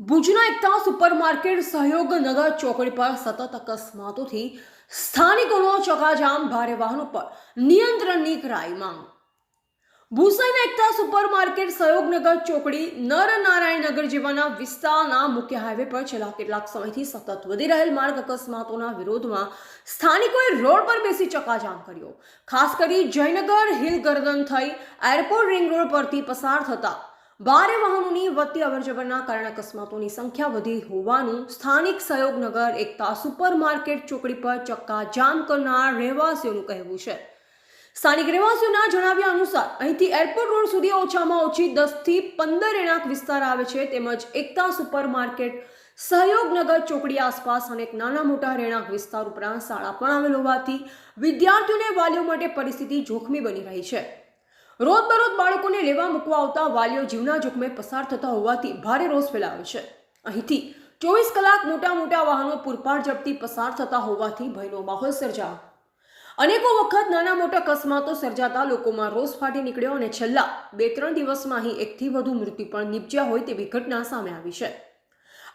ભુજના એકતા સુપરમાર્કેટ સહયોગ નગર ચોકડી પર સતત અકસ્માતોથી સ્થાનિકોનો ચકાજામ ભારે વાહનો પર નિયંત્રણની કરાઈ માંગ. ભૂસાઈના એકતા સુપરમાર્કેટ સહયોગનગર ચોકડી નરનારાયણનગર જેવાના વિસ્તારના મુખ્ય હાઈવે પર છેલ્લા કેટલાક સમયથી સતત વધી રહેલ માર્ગ અકસ્માતોના વિરોધમાં સ્થાનિકોએ રોડ પર બેસી ચકાજામ કર્યો. ખાસ કરી જયનગર, હિલ ગર્દન થઈ, એરપોર્ટ રિંગ રોડ પરથી પસાર થતા ભારે વાહનોની વધતી અવરજવરના કારણે અકસ્માતોની સંખ્યા વધી હોવાનું સ્થાનિક સહયોગનગર એકતા સુપરમાર્કેટ ચોકડી પર ચક્કા જામ કરનાર રહેવાસીઓનું કહેવું છે. સ્થાનિક રહેવાસીઓના જણાવ્યા અનુસાર, અહીંથી એરપોર્ટ રોડ સુધી ઓછામાં ઓછી દસથી પંદર એણાક વિસ્તાર આવે છે, તેમજ એકતા સુપરમાર્કેટ, સહયોગનગર ચોકડી આસપાસ અનેક નાના મોટા રહેણાંક વિસ્તાર ઉપરાંત શાળા પણ આવેલ હોવાથી વિદ્યાર્થીઓને વાલીઓ માટે પરિસ્થિતિ જોખમી બની રહી છે. રોજબરોજ બાળકોને લેવા મૂકવા આવતા વાલીઓ જીવના જોખમે પસાર થતા હોવાથી ભારે રોષ ફેલાયો છે. અહીંથી ચોવીસ કલાક મોટા મોટા વાહનો પૂરપાડ ઝડપથી પસાર થતા હોવાથી ભયનો માહોલ સર્જાયો. અનેકો વખત નાના મોટા અકસ્માતો સર્જાતા લોકોમાં રોષ ફાટી નીકળ્યો અને છેલ્લા બે ત્રણ દિવસમાં અહીં એકથી વધુ મૃત્યુ પણ નીપજ્યા હોય તેવી ઘટના સામે આવી છે.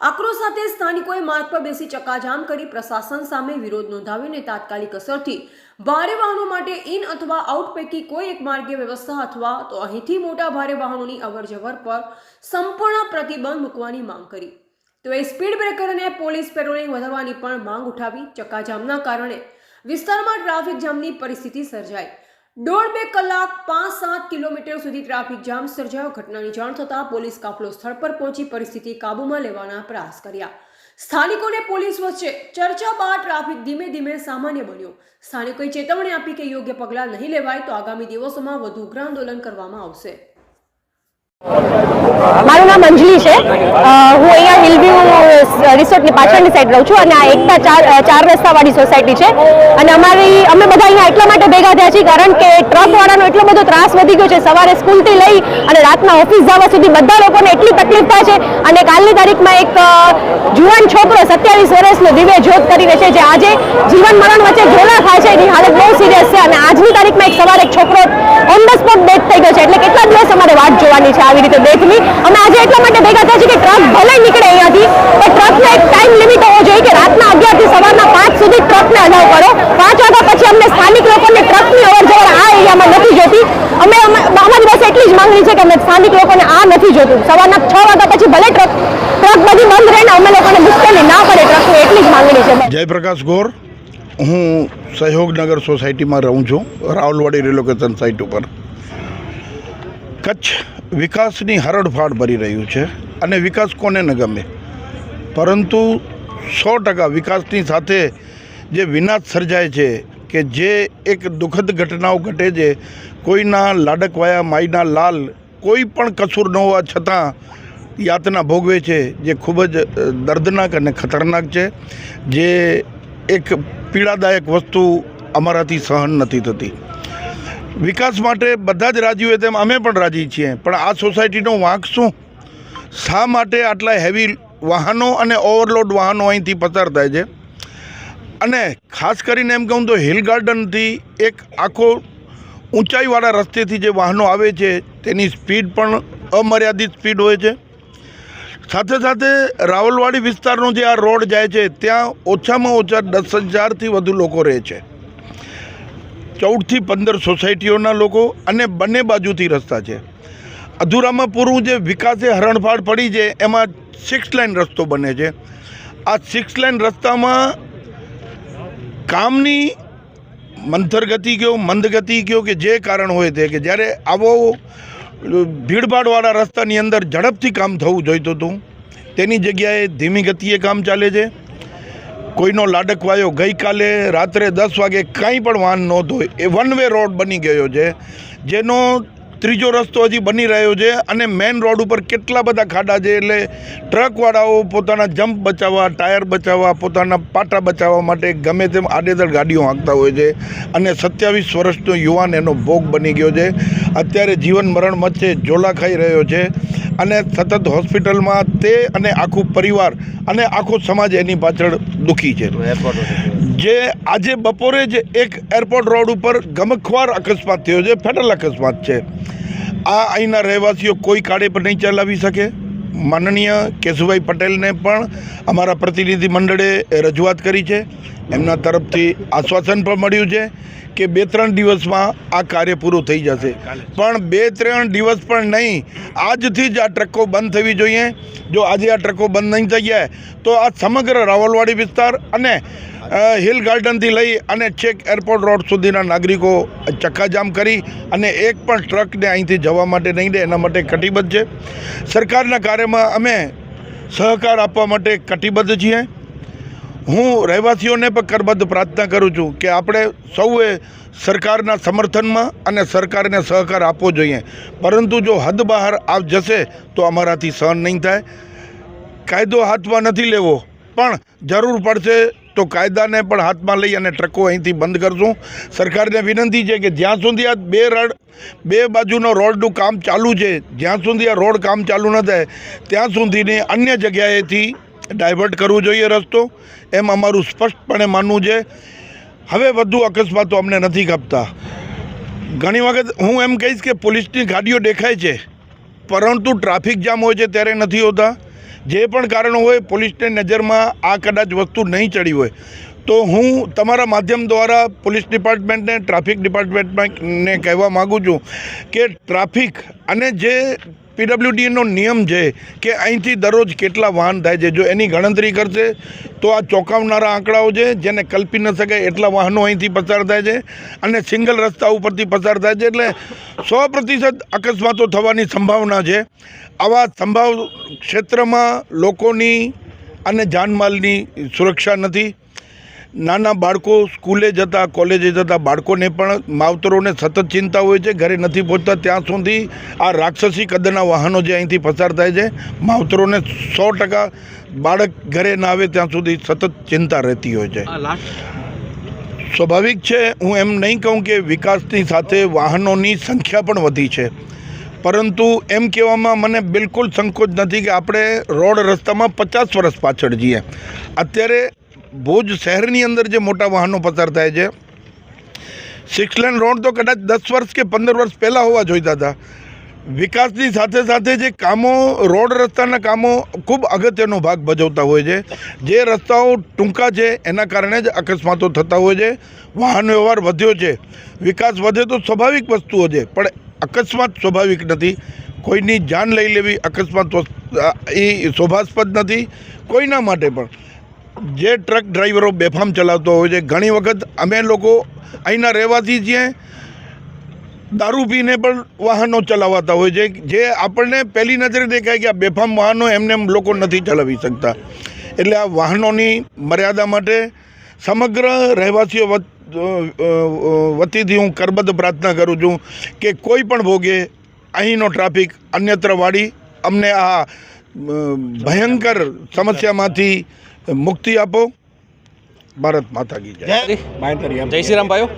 આક્રોશ સાથે સ્થાનિકોએ માર્ગ પર બેસી ચક્કાજામ કરી પ્રશાસન સામે વિરોધ નોંધાવ્યો અને તાત્કાલિક અસરથી ભારે વાહનો માટે ઇન અથવા આઉટ પૈકી કોઈ એક માર્ગીય વ્યવસ્થા અથવા તો અહીંથી મોટા ભારે વાહનોની અવરજવર પર સંપૂર્ણ પ્રતિબંધ મૂકવાની માંગ કરી. તો એ સ્પીડ બ્રેકર અને પોલીસ પેટ્રોલિંગ વધારવાની પણ માંગ ઉઠાવી ચક્કાજામના કારણે વિસ્તારમાં ટ્રાફિક જામની પરિસ્થિતિ સર્જાઈ. દોઢ બે કલાક પાંચ સાત કિલોમીટર સુધી ટ્રાફિક જામ સર્જાયો. ઘટનાની જાણ થતાં પોલીસ કાફલો સ્થળ પર પહોંચી પરિસ્થિતિ કાબૂમાં લેવાના પ્રયાસ કર્યા. સ્થાનિકોને પોલીસ વચ્ચે ચર્ચા બાદ ટ્રાફિક ધીમે ધીમે સામાન્ય બન્યો. સ્થાનિકોએ ચેતવણી આપી કે યોગ્ય પગલાં નહીં લેવાય તો આગામી દિવસોમાં વધુ ઉગ્ર આંદોલન કરવામાં આવશે. મારું નામ અંજલિ છે. હું અહીંયા હિલવ્યુ રિસોર્ટની પાછળની સાઈડ રહું છું અને આ એકતા ચાર ચાર રસ્તાવાળી સોસાયટી છે. અને અમારી, અમે બધા અહીંયા એટલા માટે ભેગા થયા છીએ કારણ કે ટ્રકવાળાનો એટલો બધો ત્રાસ વધી ગયો છે. સવારે સ્કૂલથી લઈ અને રાતના ઓફિસ જવા સુધી બધા લોકોને એટલી તકલીફ થાય છે. અને કાલની તારીખમાં એક જુવાન છોકરો સત્યાવીસ વર્ષનો દિવ્ય જોત કરીને છે, જે આજે જીવન મરણ વચ્ચે ઝોલા ખાય છે. એની હાલત બહુ સિરિયસ છે. અને આજની તારીખમાં એક સવારે એક છોકરો ઓન ધ સ્પોટ ડેથ થઈ ગયો છે. એટલે કેટલા દિવસ અમારે વાટ જોવાની છે આવી રીતે ડેથની અમે આજે એટલા માટે ભેગા થયા છે કે ટ્રક ભલે નીકળે અહીંયાથી, પણ ટ્રકનો એક ટાઈમ લિમિટ હોવો જોઈએ કે રાતના અગિયારથી સવારના પાંચ સુધી ટ્રકને અલાવ કરો. પાંચ વાગ્યા પછી અમને સ્થાનિક લોકોને ટ્રકની અવર જવર આ એરિયામાં નથી જોતી અમે અમે- અમારી પાસે એટલી જ માંગણી છે કે અમે સ્થાનિક લોકોને આ નથી જોતું સવારના છ વાગ્યા પછી ભલે ટ્રક ટ્રક બધી બંધ રહે ને અમે લોકોને મુશ્કેલી ના પડે ટ્રકની એટલી જ માંગણી છે. જયપ્રકાશ ગોર, હું સહયોગનગર સોસાયટીમાં રહું છું, રાવલવાડી રિલોકેશન સાઇટ ઉપર. કચ્છ વિકાસની હરડફાડ ભરી રહ્યું છે અને વિકાસ કોને ન ગમે? પરંતુ સો ટકા વિકાસની સાથે જે વિનાશ સર્જાય છે કે જે એક દુઃખદ ઘટનાઓ ઘટે છે, કોઈના લાડકવાયા માઈના લાલ કોઈ પણ કસૂર ન હોવા છતાં યાતના ભોગવે છે, જે ખૂબ જ દર્દનાક અને ખતરનાક છે, જે એક પીડાદાયક વસ્તુ અમારાથી સહન નથી થતી. વિકાસ માટે બધા જ રાજી હોય તેમ અમે પણ રાજી છીએ. પણ આ સોસાયટીનો વાંક શું? શા માટે આટલા હેવી વાહનો અને ઓવરલોડ વાહનો અહીંથી પસાર થાય છે? અને ખાસ કરીને એમ કહું તો હિલ ગાર્ડનથી એક આખો ઊંચાઈવાળા રસ્તેથી જે વાહનો આવે છે, તેની સ્પીડ પણ અમર્યાદિત સ્પીડ હોય છે. સાથે સાથે રાવલવાડી વિસ્તારનો જે આ રોડ જાય છે, ત્યાં ઓછામાં ઓછા દસ હજારથી વધુ લોકો રહે છે. ચૌદથી પંદર સોસાયટીઓના લોકો અને બંને બાજુથી રસ્તા છે. અધૂરામાં પૂરું જે વિકાસે હરણફાળ પડી છે, એમાં સિક્સ લાઇન રસ્તો બને છે. આ સિક્સ લાઇન રસ્તામાં કામની મંથરગતિ કયો, મંદગતિ કયો કે જે કારણ હોય તે કે જ્યારે આવો ભીડભાડવાળા રસ્તાની અંદર ઝડપથી કામ થવું જોઈતું હતું, તેની જગ્યાએ ધીમી ગતિએ કામ ચાલે છે. કોઈનો લાડકવાયો ગઈકાલે રાત્રે દસ વાગે કાંઈ પણ વાહન નહોતો એ વન વે રોડ બની ગયો છે. જેનો ત્રીજો રસ્તો હજી બની રહ્યો છે અને મેઇન રોડ ઉપર કેટલા બધા ખાડા છે એટલે ટ્રકવાળાઓ પોતાના જમ્પ બચાવવા, ટાયર બચાવવા, પોતાના પાટા બચાવવા માટે ગમે તેમ આડેધડ ગાડીઓ હાંકતા હોય છે. અને સત્યાવીસ વર્ષનો યુવાન એનો ભોગ બની ગયો છે. અત્યારે જીવન મરણ વચ્ચે ઝોલા ખાઈ રહ્યો છે અને સતત હોસ્પિટલમાં તે અને આખું પરિવાર અને આખો સમાજ એની પાછળ દુઃખી છે. જે આજે બપોરે જ એક એરપોર્ટ રોડ ઉપર ગમખ્વાર અકસ્માત થયો છે ફેટલ અકસ્માત છે. આ અહીંના રહેવાસીઓ કોઈ કાળે પર નહીં ચલાવી શકે? માનનીય કેશુભાઈ પટેલને પણ અમારા પ્રતિનિધિ મંડળે રજૂઆત કરી છે. એમના તરફથી આશ્વાસન પણ મળ્યું છે કે બે ત્રણ દિવસમાં આ કાર્ય પૂરું થઈ જશે. પણ બે ત્રણ દિવસ પણ નહીં, આજથી જ આ ટ્રકો બંધ થવી જોઈએ. જો આજે આ ટ્રકો બંધ નહીં થઈ જાય, તો આ સમગ્ર રાવલવાડી વિસ્તાર અને હિલ ગાર્ડનથી લઈ અને છેક એરપોર્ટ રોડ સુધીના નાગરિકો ચક્કાજામ કરી અને એક પણ ટ્રકને અહીંથી જવા માટે નહીં દે, એના માટે કટિબદ્ધ છે. સરકારના કાર્યમાં અમે સહકાર આપવા માટે કટિબદ્ધ છીએ. હું રહેવાસીઓને પણ કરબદ્ધ પ્રાર્થના કરું છું કે આપણે સૌએ સરકારના સમર્થનમાં અને સરકારને સહકાર આપવો જોઈએ. પરંતુ જો હદ બહાર આવ જશે તો અમારાથી સહન નહીં થાય. કાયદો હાથમાં નથી લેવો, પણ જરૂર પડશે તો કાયદાને પણ હાથમાં લઈ અને ટ્રકો અહીંથી બંધ કરશું. સરકારને વિનંતી છે કે જ્યાં સુધી આ બે રડ, બે બાજુનો રોડનું કામ ચાલુ છે, જ્યાં સુધી આ રોડ કામ ચાલુ ન થાય, ત્યાં સુધીને અન્ય જગ્યાએથી ડાયવર્ટ કરવું જોઈએ રસ્તો. એમ અમારું સ્પષ્ટપણે માનવું છે. હવે વધુ અકસ્માતો અમને નથી કાપતા. ઘણી વખત હું એમ કહીશ કે પોલીસની ગાડીઓ દેખાય છે, પરંતુ ટ્રાફિક જામ હોય છે ત્યારે નથી હોતા. જે પણ કારણો હોય પોલીસની નજરમાં આ કદાચ વસ્તુ નહીં ચડી હોય, તો હું તમારા માધ્યમ દ્વારા પોલીસ ડિપાર્ટમેન્ટને ટ્રાફિક ડિપાર્ટમેન્ટને કહેવા માગું છું કે ટ્રાફિક અને જે પીડબ્લ્યુડીનો નિયમ છે કે અહીંથી દરરોજ કેટલા વાહન થાય છે. જો એની ગણતરી કરશે, તો આ ચોંકાવનારા આંકડાઓ છે, જેને કલ્પી ન શકાય એટલા વાહનો અહીંથી પસાર થાય છે અને સિંગલ રસ્તા ઉપરથી પસાર થાય છે. એટલે સો પ્રતિશત અકસ્માતો થવાની સંભાવના છે. આવા સંભાવ ક્ષેત્રમાં લોકોની અને જાનમાલની સુરક્ષા નથી. નાના બાળકો સ્કૂલે જતા કોલેજે જતા બાળકોને પણ માવતરોને સતત ચિંતા હોય છે ઘરે નથી પહોંચતા ત્યાં સુધી આ રાક્ષસી કદના વાહનો જે અહીંથી પસાર થાય છે માવતરોને સો ટકા બાળક ઘરે ના આવે ત્યાં સુધી સતત ચિંતા રહેતી હોય છે. સ્વાભાવિક છે હું એમ નહીં કહું કે વિકાસની સાથે વાહનોની સંખ્યા પણ વધી છે પરંતુ એમ કહેવામાં મને બિલકુલ સંકોચ નથી કે આપણે રોડ રસ્તામાં પચાસ વર્ષ પાછળ જઈએ અત્યારે ભુજ શહેરની અંદર જે મોટા વાહનો પસાર થાય છે સિક્સ લેન રોડ તો કદાચ દસ વર્ષ કે પંદર વર્ષ પહેલાં હોવા જોઈતા હતા. વિકાસની સાથે સાથે જે કામો, રોડ રસ્તાના કામો ખૂબ અગત્યનો ભાગ ભજવતા હોય છે. જે રસ્તાઓ ટૂંકા છે, એના કારણે જ અકસ્માતો થતા હોય છે, વાહન વ્યવહાર વધ્યો છે. વિકાસ વધે તો સ્વાભાવિક વસ્તુઓ છે, પણ અકસ્માત સ્વાભાવિક નથી. કોઈની જાન લઈ લેવી અકસ્માત એ શોભાસ્પદ નથી, કોઈના માટે પણ. જે ટ્રક ડ્રાઈવરો બેફામ ચલાવતો હોય છે, ઘણી વખત અમે લોકો અહીંના રહેવાસી છીએ, દારૂ પીને પણ વાહનો ચલાવતા હોય છે. જે આપણને પહેલી નજરે દેખાય કે આ બેફામ વાહનો એમને એમ લોકો નથી ચલાવી શકતા. એટલે આ વાહનોની મર્યાદા માટે સમગ્ર રહેવાસીઓ વતીથી હું કરબદ્ધ પ્રાર્થના કરું છું કે કોઈ પણ ભોગે અહીંનો ટ્રાફિક અન્યત્ર વાળી અમને આ ભયંકર સમસ્યામાંથી મુક્તિ આપો. ભારત માતા કી જય. જય શ્રી રામ ભાઈઓ.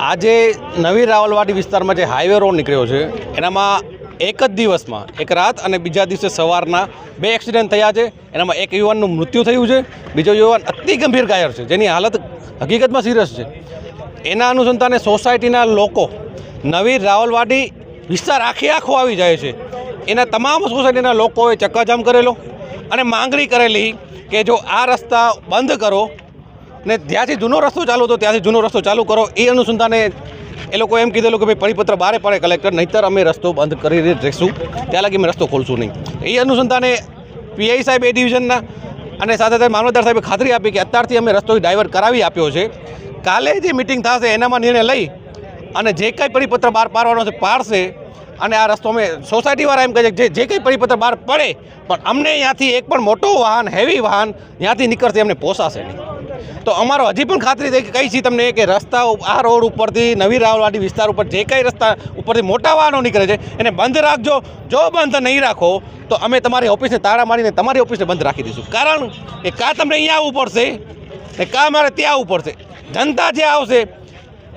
આજે નવી રાવલવાડી વિસ્તારમાં જે હાઈવે રોડ નીકળ્યો છે એનામાં એક જ દિવસમાં એક રાત અને બીજા દિવસે સવારના બે એક્સિડન્ટ થયા છે. એનામાં એક યુવાનનું મૃત્યુ થયું છે. બીજો યુવાન અતિ ગંભીર ઘાયલ છે જેની હાલત હકીકતમાં સિરિયસ છે. એના અનુસંધાને સોસાયટીના લોકો નવી રાવલવાડી વિસ્તાર આખે આખો આવી જાય છે. એના તમામ સોસાયટીના લોકોએ ચક્કાજામ કરેલો. અને માંગણી કરેલી કે જો આ રસ્તા બંધ કરો ને ત્યાંથી જૂનો રસ્તો ચાલુ હતો ત્યાંથી જૂનો રસ્તો ચાલુ કરો, એ અનુસંધાને એ લોકો એમ કીધેલું કે ભાઈ પરિપત્ર બારે પડે કલેક્ટર, નહીતર અમે રસ્તો બંધ કરી રહીશું ત્યાં લગી અમે રસ્તો ખોલશું નહીં. એ અનુસંધાને પીઆઈ સાહેબ એ ડિવિઝનના અને સાથે સાથે મામલતદાર સાહેબે ખાતરી આપી કે અત્યારથી અમે રસ્તો ડાયવર્ટ કરાવી આપ્યો છે. કાલે જે મિટિંગ થશે એનામાં નિર્ણય લઈ અને જે કાંઈ પરિપત્ર બહાર પાડવાનો છે, પાડશે અને આ રસ્તો અમે સોસાયટીવાળા એમ કહે છે જે કંઈ પરિપત્ર બહાર પડે, પણ અમને ત્યાંથી એક પણ મોટો વાહન હેવી વાહન ત્યાંથી નીકળશે એમને પોસાશે નહીં. તો અમારો હજી પણ ખાતરી કઈ છે તમને કે રસ્તા આ રોડ ઉપરથી, નવી રાવલવાડી વિસ્તાર ઉપર જે કંઈ રસ્તા ઉપરથી મોટા વાહનો નીકળે છે, એને બંધ રાખજો. જો બંધ નહીં રાખો, તો અમે તમારી ઓફિસને તાળા મારીને તમારી ઓફિસને બંધ રાખી દઈશું. કારણ કે કાં તમને અહીંયા આવવું પડશે ને કાં મારે ત્યાં આવવું પડશે. જનતા જે આવશે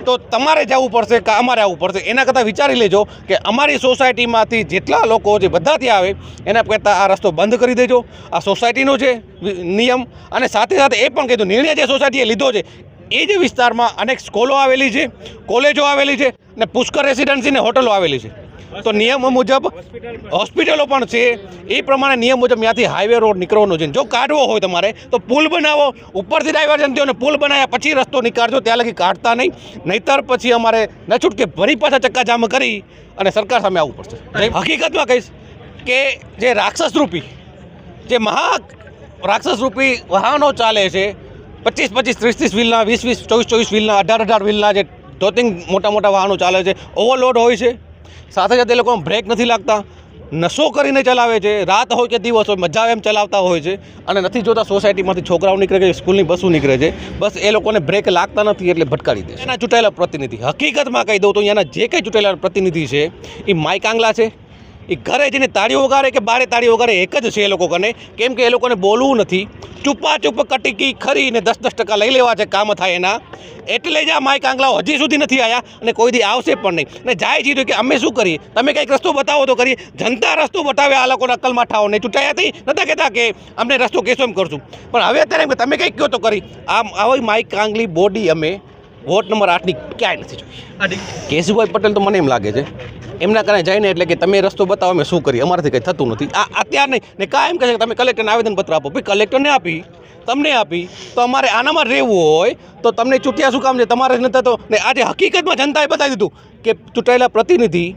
તો તમારે જવું પડશે કે અમારે આવવું પડશે. એના કરતાં વિચારી લેજો કે અમારી સોસાયટીમાંથી જેટલા લોકો જે બધાથી આવે, એના કરતાં આ રસ્તો બંધ કરી દેજો. આ સોસાયટીનો છે નિયમ અને સાથે સાથે એ પણ કીધું, નિર્ણય જે સોસાયટીએ લીધો છે, એ જે વિસ્તારમાં અનેક સ્કૂલો આવેલી છે, કોલેજો આવેલી છે ને પુષ્કર રેસિડેન્સી ને હોટલો આવેલી છે. તો નિયમો મુજબ હોસ્પિટલો પણ છે. એ પ્રમાણે નિયમ મુજબ ત્યાંથી હાઈવે રોડ નીકળવાનો છે. જો કાઢવો હોય તમારે તો પુલ બનાવો. ઉપરથી ડાયવર્ઝન થયો અને પુલ બનાવ્યા પછી રસ્તો નીકાળજો ત્યાં લગી કાઢતા નહીં. નહીતર પછી અમારે ન છૂટકે ફરી પાછા ચક્કાજામ કરી અને સરકાર સામે આવવું પડશે. હકીકતમાં કહીશ કે જે રાક્ષસ રૂપી જે મહા રાક્ષસ રૂપી વાહનો ચાલે છે પચીસ પચીસ ત્રીસ ત્રીસ વ્હીલના વીસ વીસ ચોવીસ ચોવીસ વ્હીલના અઢાર અઢાર વ્હીલના જે ધોતિંગ મોટા મોટા વાહનો ચાલે છે ઓવરલોડ હોય છે. સાથે સાથે એ લોકો બ્રેક નથી લાગતા. નશો કરીને ચલાવે છે. રાત હોય કે દિવસ હોય, મજા એમ ચલાવતા હોય છે. અને નથી જોતા સોસાયટીમાંથી છોકરાઓ નીકળે છે, સ્કૂલની બસો નીકળે છે. બસ એ લોકોને બ્રેક લાગતા નથી એટલે ભટકાડી દે એના ચૂંટાયેલા પ્રતિનિધિ. હકીકતમાં કહી દઉં તો અહીંયાના જે કંઈ ચૂંટાયેલા પ્રતિનિધિ છે, એ માઇક આંગલા છે. એ ઘરે જઈને તાળી વગાડે કે બારે તાળી વગાડે એક જ છે એ લોકો કને કેમ કે એ લોકોને બોલવું નથી. ચૂપા ચૂપ કટીકી ખરીને દસ દસ ટકા લઈ લેવા છે કામ થાય એના. એટલે જ આ માઇક આંગલાઓ હજી સુધી નથી આવ્યા અને કોઈ દી આવશે પણ નહીં. અને જાય છે કે અમે શું કરીએ? તમે કંઈક રસ્તો બતાવો તો કરીએ. જનતા રસ્તો બતાવે આ લોકોના અક્કલમાં ચૂંટાયા થઈ નતા કહેતા કે અમને રસ્તો કેશો એમ કરશું. પણ હવે અત્યારે તમે કંઈક કહો તો કરી. આમ આવી માઇક કાંગલી બોડી અમે વોટ નંબર આઠની ક્યાંય નથી જોઈ. કેશુભાઈ પટેલ તો મને એમ લાગે છે. એમના કારણે જઈને એટલે કે તમે રસ્તો બતાવો, અમે શું કરીએ? અમારાથી કંઈ થતું નથી. આ અત્યાર નહીં. ને કાંઈ એમ કહે છે કે તમે કલેક્ટરને આવેદનપત્ર આપો. ભાઈ કલેક્ટરને આપી. તમને આપી. તો અમારે આનામાં રહેવું હોય, તો તમને ચૂંટ્યા શું કામ છે? તમારે જ નથી થતો. ને આજે હકીકતમાં જનતાએ બતાવી દીધું કે ચૂંટાયેલા પ્રતિનિધિ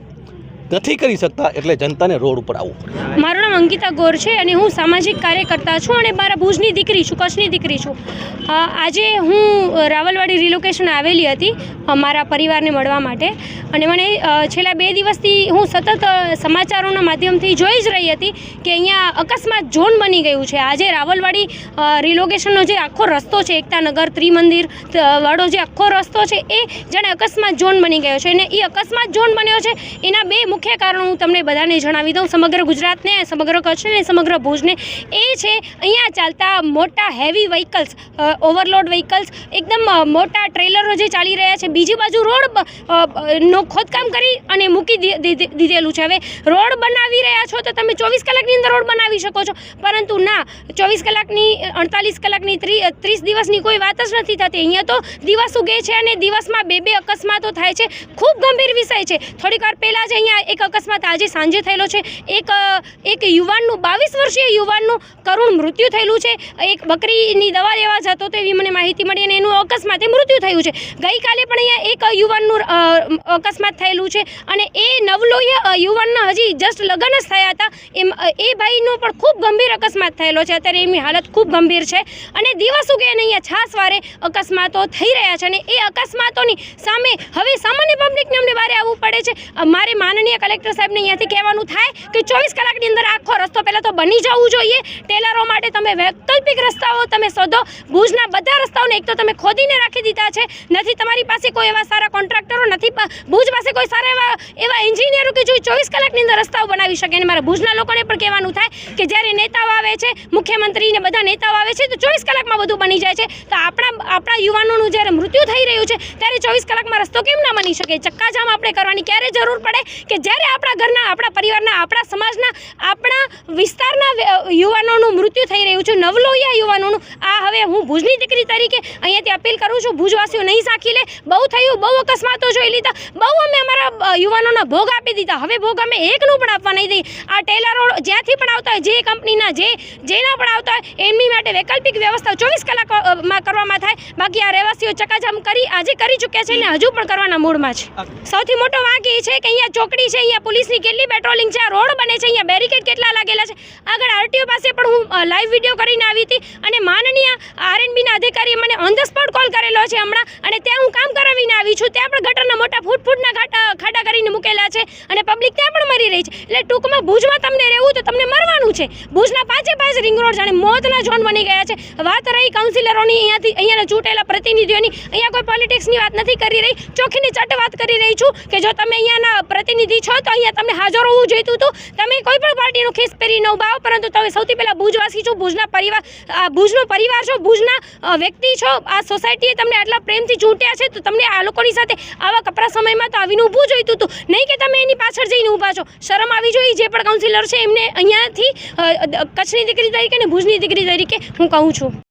નથી કરી શકતા એટલે જનતાને રોડ ઉપર આવવું મારું નામ અંકિતા ગોર છે અને હું સામાજિક કાર્યકર્તા છું અને મારા ભુજની દીકરી છું, કચ્છની દીકરી છું. આજે હું રાવલવાડી રિલોકેશન આવેલી હતી મારા પરિવારને મળવા માટે. અને મને છેલ્લા બે દિવસથી હું સતત સમાચારોના માધ્યમથી જોઈ જ રહી હતી કે અહીંયા અકસ્માત ઝોન બની ગયું છે. આજે રાવલવાડી રિલોકેશનનો જે આખો રસ્તો છે એકતાનગર ત્રિમંદિર વાળો જે આખો રસ્તો છે, એ જાણે અકસ્માત ઝોન બની ગયો છે. અને એ અકસ્માત ઝોન બન્યો છે, એના બે મુખ્ય કારણો હું તમને બધાને જણાવી દઉં. સમગ્ર ગુજરાતને, સમગ્ર કચ્છને, સમગ્ર ભુજને એ છે, અહીંયા ચાલતા મોટા હેવી વ્હીકલ્સ ઓવરલોડ વ્હીકલ્સ એકદમ મોટા ટ્રેલરો જે ચાલી રહ્યા છે, બીજી બાજુ રોડ નો ખોદકામ કરી અને મૂકી દીધેલું છે. હવે રોડ બનાવી રહ્યા છો તો તમે ચોવીસ કલાકની અંદર રોડ બનાવી શકો છો. પરંતુ ના, ચોવીસ કલાકની, અડતાલીસ કલાકની ત્રીસ દિવસની કોઈ વાત જ નથી થતી. અહીંયા તો દિવસ ઉગે છે અને દિવસમાં બે બે અકસ્માતો થાય છે. ખૂબ ગંભીર વિષય છે. થોડીક વાર પહેલાં જ અહીંયા એક અકસ્માત આજે સાંજે થયેલો છે. એક એક યુવાનનું, બાવીસ વર્ષીય યુવાનનું કરુણ મૃત્યુ થયેલું છે. એક બકરીની દવા લેવા જતો તો એવી મને માહિતી મળી અને એનું અકસ્માતે મૃત્યુ થયું છે. ગઈકાલે પણ અહીંયા એક યુવાનનું અકસ્માત થયેલું છે અને એ નવલોય યુવાનના હજી જસ્ટ લગ્ન જ થયા હતા. એમ એ ભાઈનો પણ ખૂબ ગંભીર અકસ્માત થયેલો છે. અત્યારે એમની હાલત ખૂબ ગંભીર છે અને દિવસ ઉગે અને અહીંયા છાસવારે અકસ્માતો થઈ રહ્યા છે અને એ અકસ્માતોની સામે હવે સામાન્ય પબ્લિકને અમને બારે આવવું પડે છે. મારે માનનીય કલેક્ટર સાહેબને અહીંયાથી કહેવાનું થાય કે ચોવીસ કલાકની અંદર આખો રસ્તો પહેલાં તો બની જવું જોઈએ. ટેલરો માટે તમે વૈકલ્પિક રસ્તાઓ તમે શોધો. ભુજના બધા રસ્તાઓને એક તો તમે ખોદીને રાખી દીધા છે. નથી તમારી પાસે કોઈ એવા સારા કોન્ટ્રાક્ટરો, નથી ભુજ પાસે કોઈ સારા એવા એવા એન્જિનિયરો કે જો ચોવીસ કલાકની અંદર રસ્તાઓ બનાવી શકે. અને મારા ભુજના લોકોને પણ કહેવાનું થાય કે જ્યારે નેતાઓ આવે છે, મુખ્યમંત્રી ને બધા નેતાઓ આવે છે, તો ચોવીસ કલાકમાં બધું બની જાય છે. તો આપણા આપણા યુવાનોનું જ્યારે મૃત્યુ થઈ રહ્યું છે, ત્યારે ચોવીસ કલાકમાં રસ્તો કેમ ના બની શકે? ચક્કાજામ આપણે કરવાની ક્યારે જરૂર પડે કે જ્યારે આપણા ઘરના આપણા પરિવારના આપણા સમાજના આપણા વિસ્તારના યુવાનોનું મૃત્યુ થઈ રહ્યું છે નવલોહિયા યુવાનોનું આ હવે હું ભુજની દીકરી તરીકે અહીંયાથી અપીલ કરું છું ભુજવાસીઓ નહીં સાખી લે. બહુ થયું બહુ અકસ્માતો જોઈ લીધા. બહુ અમે અમારા યુવાનોના ભોગ આપી દીધા. હવે ભોગ અમે એકનું પણ આપવા નહીં દઈએ. આ ટેલરો જ્યાંથી પણ આવતા હોય જે કંપનીના જે જેના પણ આવતા હોય એમની માટે વૈકલ્પિક વ્યવસ્થા ચોવીસ કલાકમાં કરવામાં થાય. બાકી આ રહેવાસીઓ ચકાજામ કરી આજે કરી ચૂક્યા છે અને હજુ પણ કરવાના મૂડમાં છે. સૌથી મોટો વાંક એ છે કે અહીંયા ચોકડી છે અહીંયા પોલીસની કેટલી પેટ્રોલિંગ છે? આ રોડ બને છે અહીંયા? બેરિકેડ કેટલા લાગેલા છે? આગળ આરટીઓ પાસે પણ હું લાઈવ વીડિયો કરીને આવી હતી અને માનનીય આરએનબીના અધિકારીએ મને ઓન ધ સ્પોટ કોલ કરેલો છે હમણાં અને ત્યાં હું કામ કરાવીને આવી છું. ત્યાં પણ ગટરના મોટા ફૂટ ફૂટના ખાડા કરીને મૂકેલા છે અને પબ્લિક ત્યાં પણ મરી રહી છે. એટલે ટૂંકમાં ભુજમાં તમને રહેવું તો તમને મરવાનું છે. ભુજના પાંચે પાંચ રિંગ રોડ જાણે મોતના ઝોન બની ગયા છે. વાત રહી કાઉન્સિલરોની અહીંયાથી, અહીંયાના ચૂંટેલા પ્રતિનિધિઓની. અહીંયા કોઈ પોલિટિક્સની વાત નથી કરી રહી. ચોખ્ખીની ચટ વાત કરી રહી છું કે જો તમે અહીંયાના પ્રતિનિધિ છો તો અહીંયા તમને હાજર હોવું જોઈતું હતું. તમે કોઈ પણ પાર્ટીનું ખેસ પહેરી ન ઉભાવો પરંતુ તમે સૌથી પહેલાં ભુજવાસી છો, ભુજના પરિવાર ભુજનો પરિવાર છો, ભુજના વ્યક્તિ છો. આ સોસાયટીએ તમને આટલા પ્રેમથી ચૂંટ્યા છે તો તમને આ લોકોની સાથે આવા કપરા સમયમાં તો આવીને ઊભું જોઈતું હતું. નહીં કે તમે એની પાછળ જઈને ઊભા છો. શરમ આવી જોઈએ જે પણ કાઉન્સિલર છે એમને અહીંયાથી કચ્છની દીકરી તરીકે અને ભુજની દીકરી તરીકે હું કહું છું.